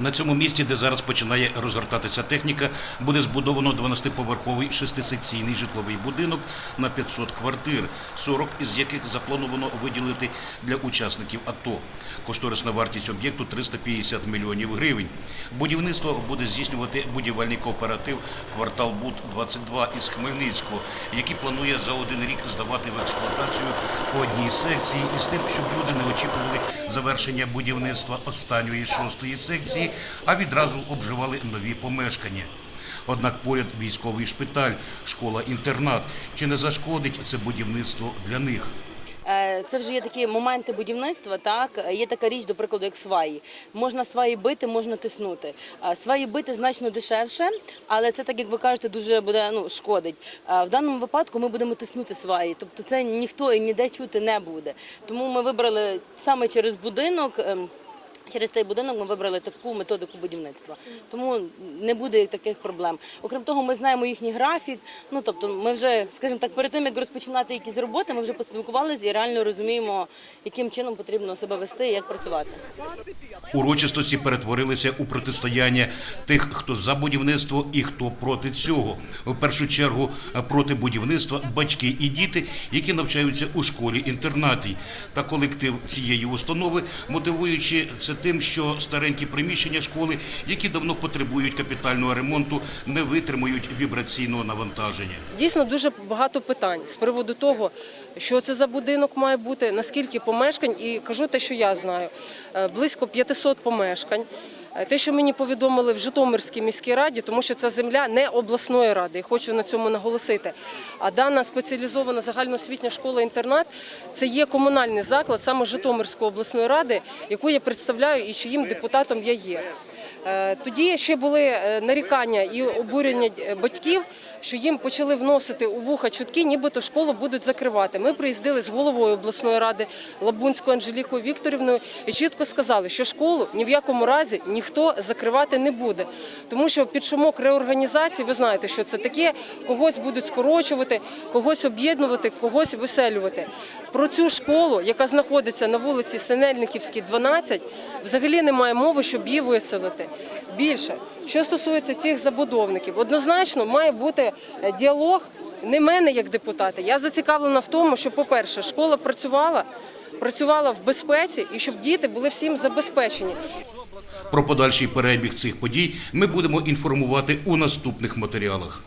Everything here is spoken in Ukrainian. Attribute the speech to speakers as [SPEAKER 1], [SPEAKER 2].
[SPEAKER 1] На цьому місці, де зараз починає розгортатися техніка, буде збудовано 12-поверховий шестисекційний житловий будинок на 500 квартир, 40 із яких заплановано виділити для учасників АТО. Кошторисна вартість об'єкту 350 мільйонів гривень. Будівництво буде здійснювати будівельний кооператив «Квартал Буд-22» із Хмельницького, який планує за один рік здавати в експлуатацію по одній секції із тим, щоб люди не очікували завершення будівництва останньої шостої секції, а відразу обживали нові помешкання. Однак поряд військовий шпиталь, школа-інтернат. Чи не зашкодить це будівництво для них?
[SPEAKER 2] Е, Це вже є такі моменти будівництва. Так є така річ, до прикладу, як сваї. Можна сваї бити, можна тиснути. Е, Сваї бити значно дешевше, але це так, як ви кажете, дуже буде ну шкодить. Е, В даному випадку ми будемо тиснути сваї, тобто це ніхто і ніде чути не буде. Тому ми вибрали саме через будинок. Через цей будинок ми вибрали таку методику будівництва, тому не буде таких проблем. Окрім того, ми знаємо їхній графік. Ну тобто, ми вже, скажімо так, перед тим як розпочинати якісь роботи, ми вже поспілкувалися і реально розуміємо, яким чином потрібно себе вести і як працювати.
[SPEAKER 1] Урочистості перетворилися у протистояння тих, хто за будівництво і хто проти цього. В першу чергу проти будівництва батьки і діти, які навчаються у школі-інтернаті. Та колектив цієї установи, мотивуючи це тим, що старенькі приміщення школи, які давно потребують капітального ремонту, не витримують вібраційного навантаження.
[SPEAKER 3] Дійсно дуже багато питань з приводу того, що це за будинок має бути, наскільки помешкань, і кажу те, що я знаю. Е, Близько 500 помешкань. Е, Те, що мені повідомили в Житомирській міській раді, тому що це земля не обласної ради, і хочу на цьому наголосити. А дана спеціалізована загальноосвітня школа-інтернат це є комунальний заклад саме Житомирської обласної ради, яку я представляю і чиїм депутатом я є. Е, Тоді ще були е, нарікання і обурення батьків, що їм почали вносити у вуха чутки, нібито школу будуть закривати. Ми приїздили з головою обласної ради Лабунською Анжелікою Вікторівною і чітко сказали, що школу ні в якому разі ніхто закривати не буде, тому що під шумок реорганізації, ви знаєте, що це таке, когось будуть скорочувати, когось об'єднувати, когось виселювати. Про цю школу, яка знаходиться на вулиці Синельниківській, 12, взагалі немає мови, щоб її виселити. Більше, що стосується цих забудовників, однозначно має бути е, діалог не мене як депутата. Я зацікавлена в тому, що, по-перше, школа працювала, працювала в безпеці і щоб діти були всім забезпечені.
[SPEAKER 1] Про подальший перебіг цих подій ми будемо інформувати у наступних матеріалах.